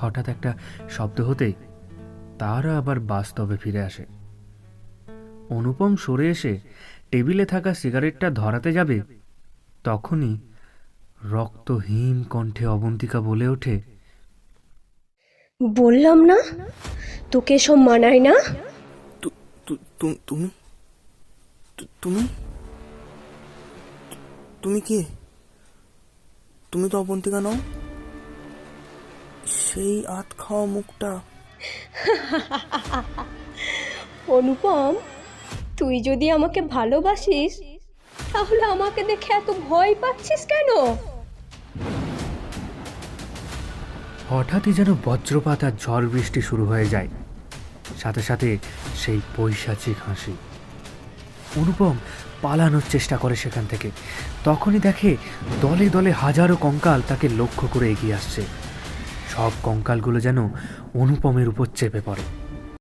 হঠাৎ একটা শব্দ হতেই তারা আবার বাস্তবে ফিরে আসে। অনুপম সরে এসে টেবিলে থাকা সিগারেটটা ধরাতে যাবে তখনই রক্ত হিম কণ্ঠে অবন্তিকা বলে ওঠে বললাম না? তোকে সব মানায় না? তুমি তুমি? তুমি কে? তুমি তো অবন্তিকা নও? সেই আত খাওয়া মুখটা। অনুপম তুই যদি আমাকে ভালোবাসিস তাহলে আমাকে দেখে এত ভয় পাচ্ছিস কেন? হঠাৎই যেন বজ্রপাত আর ঝড় বৃষ্টি শুরু হয়ে যায়। সাথে সাথে সেই পৈশাচিক হাসি। অনুপম পালানোর চেষ্টা করে সেখান থেকে। তখনই দেখে দলে দলে হাজারো কঙ্কাল তাকে লক্ষ্য করে এগিয়ে আসছে। সব কঙ্কালগুলো যেন অনুপমের উপর চেপে পড়ে।